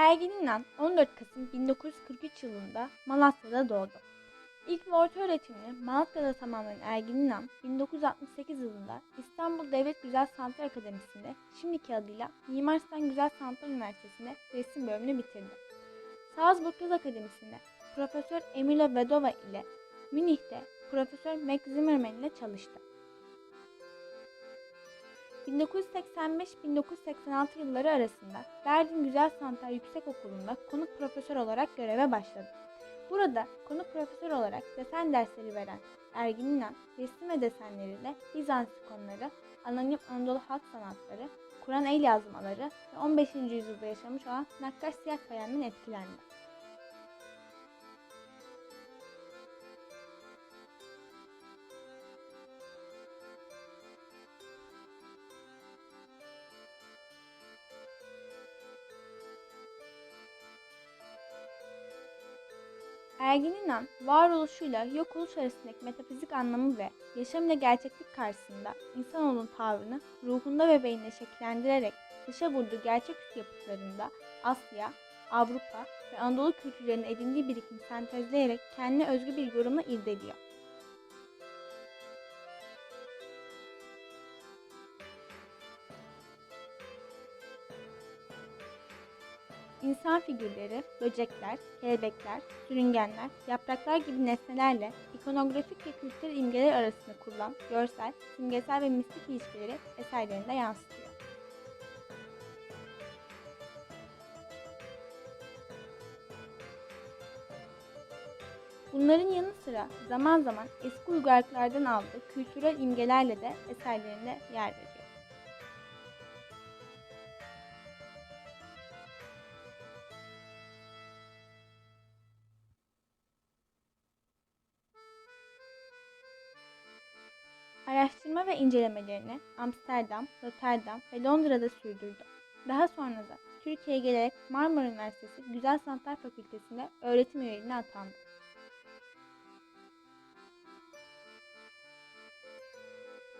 Ergin İnan 14 Kasım 1943 yılında Malatya'da doğdu. İlk ve orta öğretimini Malatya'da tamamlayan Ergin İnan, 1968 yılında İstanbul Devlet Güzel Sanatlar Akademisi'nde şimdiki adıyla Mimar Sinan Güzel Sanatlar Üniversitesi'nde resim bölümünü bitirdi. Salzburg Yaz Akademisi'nde Profesör Emile Vedova ile Münih'te Profesör Max Zimmermann ile çalıştı. 1985-1986 yılları arasında Berlin Güzel Sanatlar Yüksekokulu'nda konuk profesör olarak göreve başladı. Burada konuk profesör olarak desen dersleri veren Ergin İnan, resim ve desenleriyle Bizans ikonları, anonim Anadolu halk sanatları, Kur'an el yazmaları ve 15. yüzyılda yaşamış olan Nakkaş Siyah Kalem'den etkilendi. Ergin varoluşuyla yok oluş arasındaki metafizik anlamı ve yaşam ile gerçeklik karşısında insanoğlunun tavrını ruhunda ve beyninde şekillendirerek dışa vurduğu gerçeküstü yapıtlarında Asya, Avrupa ve Anadolu kültürlerinin edindiği birikimi sentezleyerek kendine özgü bir yorumla irdeliyor. İnsan figürleri, böcekler, kelebekler, sürüngenler, yapraklar gibi nesnelerle ikonografik ve kültürel imgeler arasında kurulan görsel, simgesel ve mistik ilişkileri eserlerinde yansıtıyor. Bunların yanı sıra zaman zaman eski uygarlıklardan aldığı kültürel imgelerle de eserlerinde yer veriyor. Araştırma ve incelemelerini Amsterdam, Rotterdam ve Londra'da sürdürdü. Daha sonra da Türkiye'ye gelerek Marmara Üniversitesi Güzel Sanatlar Fakültesi'nde öğretim üyeliğine atandı.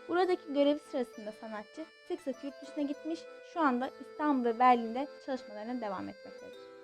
Buradaki görevi sırasında sanatçı sık sık yurt dışına gitmiş, şu anda İstanbul ve Berlin'de çalışmalarına devam etmektedir.